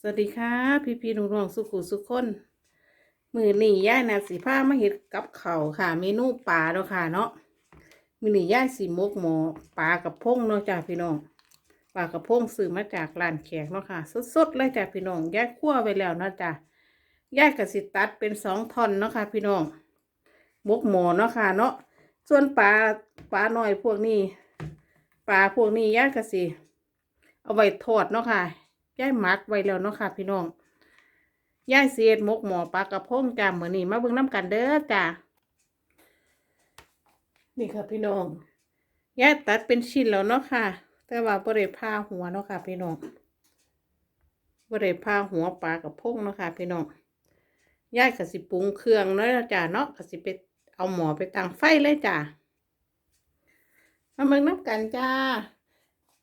สวัสดีค่ะพี่พี่น้องๆสุขุสุขคนมือนี่ย่ายนาสีผ้ามาเห็ดกับเขาค่ะ เมนูปลาเนาะค่ะเนาะมือนี่ย่ายสีมกหมอปลากับพงเนาะจ้าพี่น้องปลากับพงซื้อมาจากร้านแขกเนาะค่ะสดๆเลยจ้าพี่น้องย่ายคั่วไว้แล้วเนาะจ้าย่ายกับสิตัดเป็นสองท่อนเนาะค่ะ พี่น้องมกหมอเนาะค่ะเนาะส่วนปลาปลาหน่อยพวกนี้ปลาพวกนี้ย่ายกับสิเอาไว้ทอดเนาะค่ะ ย่ายหมักไว้แล้วเนาะค่ะ พี่น้องย่ายเสียดมกหมอปลากระพงจ้าเหมือนนี่มาเบิ่งน้ำกันเด้อจ้านี่ค่ะพี่น้องย่ายตัดเป็นชิ้นแล้วเนาะค่ะ แต่ว่าบริพาหัวเนาะค่ะ พี่น้องบริพาหัวปลากระพงเนาะค่ะ พี่น้องย่ายกสิปรุงเครื่องเนาะจ้าเนาะกะสิไปเอาหมอไปตั้งไฟเลยจ้ามาเบิ่งน้ำกันจ้า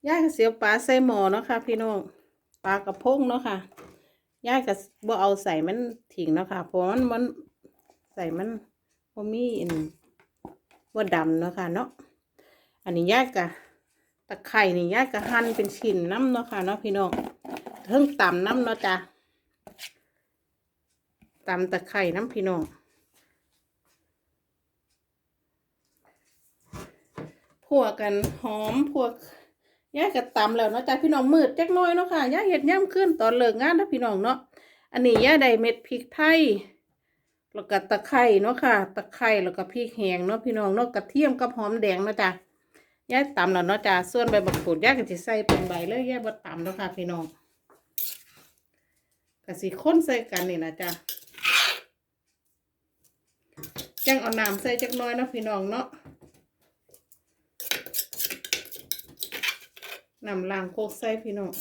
ย่ายก็เสียวปลาใส่หม้อเนาะค่ะ พี่น้อง ปลากระพงเนาะค่ะย่ายก็บ่เอาใส่มันทิ้งเนาะค่ะเพราะมันมันใส่มันบ่มีอันบ่ดำเนาะค่ะเนาะอันนี้ย่ายก็ตะไคร่นี่ย่ายก็หั่นเป็นชิ้นน้ำเนาะค่ะเนาะพี่น้องเพิ่งตำน้ำเนาะจ้ะตำตะไคร่น้ำพี่น้องพวกกันหอมพวก ย่าก็ตำแล้วเนาะจ้าพี่น้องมืดจักน้อยเนาะค่ะย่าเห็ดย่ำขึ้นตอนเลิกงานนะพี่น้องเนาะอันนี้ย่าได้เม็ดพริกไทยแล้วก็ตะไคร้เนาะค่ะ ตะไคร้แล้วก็พริกแห้งเนาะพี่น้องเนาะกระเทียมกับหอมแดงเนาะจ้าย่าตำแล้วเนาะจ้าส่วนใบบักกูดย่าก็จะใส่เป็นใบเลยย่าบ่ตำเนาะค่ะ พี่น้องก็สิค้นใส่กันนี่นะจ้าจังเอาน้ำใส่จักน้อยเนาะพี่น้องเนาะ นำล้างโคกใส่พี่น้อง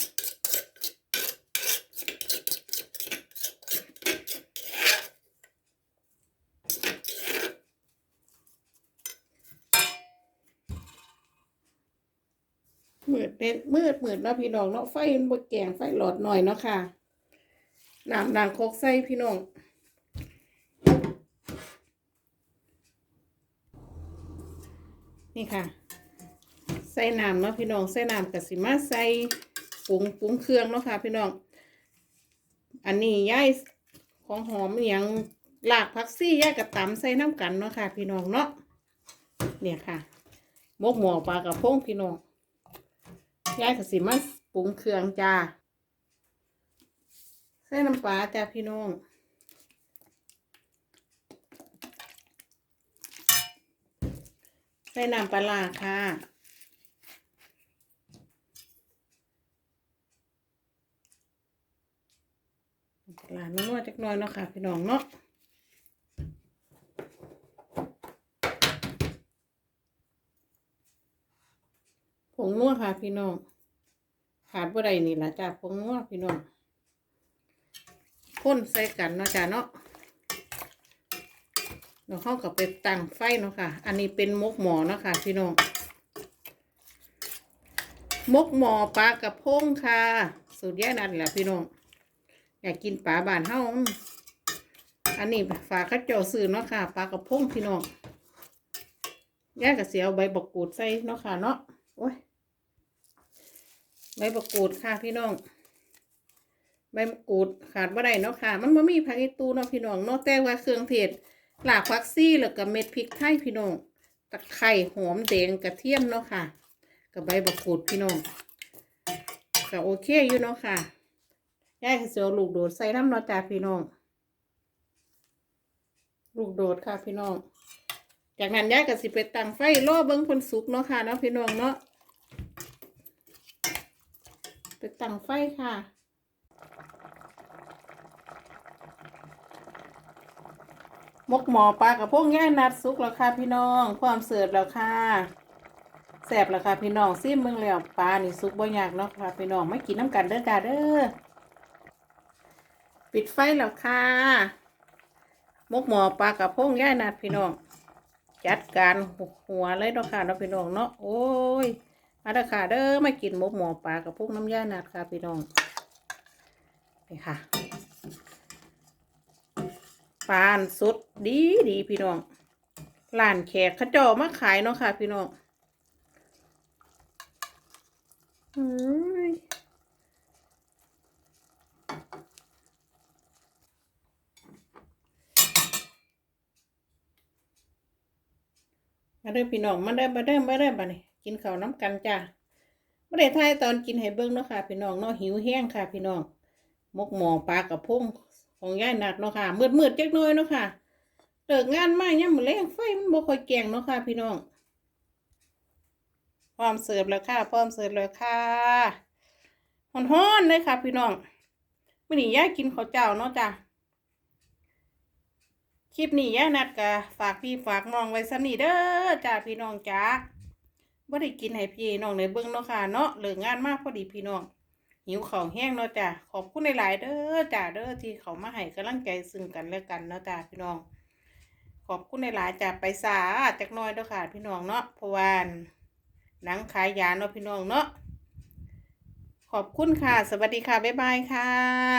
มืดเป็นมืดมืดเนาะพี่น้องเนาะไฟมันแกงไฟหลอดหน่อยเนาะค่ะน้ำล้างโคกใส่พี่น้องนี่ค่ะ ใส่น้ำเนาะพี่น้องใส่น้ำกับสิมาใส่ปรุงปรุงเครื่องเนาะค่ะพี่น้อง อันนี้ย่ายของหอมอย่างหลากผักซี่ย่ายกับตำใส่น้ำกันเนาะค่ะ พี่น้องเนาะเนี่ยค่ะมกหมอปลากระพงพี่น้องย่ายกับสิมาปรุงเครื่องจ้าใส่น้ำปลาจ้าพี่น้องใส่น้ำปลาค่ะ หลานนวดจักหน่อยเนาะค่ะพี่น้องเนาะผงนัวค่ะพี่น้องขาดบ่ได้นี่ล่ะจ้าผงนัวพี่น้องพ่นใส่กันเนาะจ้าเนาะเราเข้ากับไปตั้งไฟเนาะค่ะ อันนี้เป็นมกหมอเนาะค่ะพี่น้องมกหมอปลากระพงค่ะ สูตรแย่นั่นแหละพี่น้อง อยากกินปลาบานเฮาอันนี้ฝากข้าเจ้าซื้อเนาะค่ะปลากระพงพี่น้องย่ากระเสียวใบบักกูดใส่เนาะค่ะเนาะโอ้ยใบบักกูดค่ะพี่น้องใบมะกรูดขาดบ่ได้เนาะค่ะ มันบ่มีผักอีตูเนาะพี่น้องเนาะแต่ว่าเครื่องเทศหลากฟักซี่แล้วก็เม็ดพริกไทยพี่น้องตะไคร่หอมแดงกระเทียมเนาะค่ะกับใบบกกูดพี่น้องก็โอเคอยู่เนาะค่ะ ยายก็สิเอลูกโดดใส่น้ำนาะจ้าพี่น้อง ลูกโดดค่ะพี่น้อง จากนั้นยายก็สิไปตั้งไฟรอเบิ้งคนสุกเนาะค่ะเนาะพี่น้องเนาะไปตั้งไฟค่ะมกหมอปลากับพวกแง่นัดสุกแล้วค่ะพี่น้อง ความเสิร์ฟแล้วค่ะแสบแล้วค่ะพี่น้องซิมเมืองแล้วปลานี่สุกบ่ยากเนาะค่ะพี่น้องไม่กินน้ำกันเด้อจ้าเด้อ ปิดไฟแล้วค่ะมกหมอปลากระพงย่ายนัดพี่น้อง จัดการหัวเลยเนาะค่ะเนาะพี่น้องเนาะโอ้ยมาเด้อค่ะเด้อมากินมกหมอปลากระพงน้ำย่ายนัดค่ะพี่น้องนี่ค่ะปานสดดีดีพี่น้องร้านแขกเขาเจามาขายเนาะค่ะ พี่น้องอืม มาเด้อพี่น้องมาเด้อมาเด้อมาเด้อบัดนี้กินข้าวน้ำกันจ้าไม่ได้ทายตอนกินให้เบิ่งเนาะค่ะ พี่น้องเนาะหิวแห้งค่ะ พี่น้องมกหมอปลากระพงของย่ายนัดเนาะค่ะมืดมืดๆจักน่อยเนาะค่ะเลิกงานมาเนี่ยมมื้อแรงไฟมันบ่ค่อยแกงเนาะค่ะ พี่น้องพร้อมเสิร์ฟแล้วค่ะพร้อมเสิร์ฟแล้วค่ะฮ้อนๆเลยค่ะ พี่น้องมื้อนี้ยายกินข้าวเจ้าเนาะจ้ะ คลิปนี้ย่านัดกะฝากพี่ฝากน้องไว้สำนีเด้อจ้าพี่น้องจ้าบ่ได้กินให้พี่น้องในเบิ่งเนาะค่ะเนาะเหลิกงานมากพอดีพี่น้อง หิวข้าวแห้งเนาะจ้าขอบคุณหลายๆเด้อจ้าเด้อที่เขามาให้กำลังใจซึ่งกันและกันเนาะจ้าพี่น้อง ขอบคุณหลายๆจ้าไปสาจักน้อยเด้อค่ะ พี่น้องเนาะเพราะว่าหนังขายยาเนาะพี่น้องเนาะขอบคุณค่ะ สวัสดีค่ะ บ๊ายบายค่ะ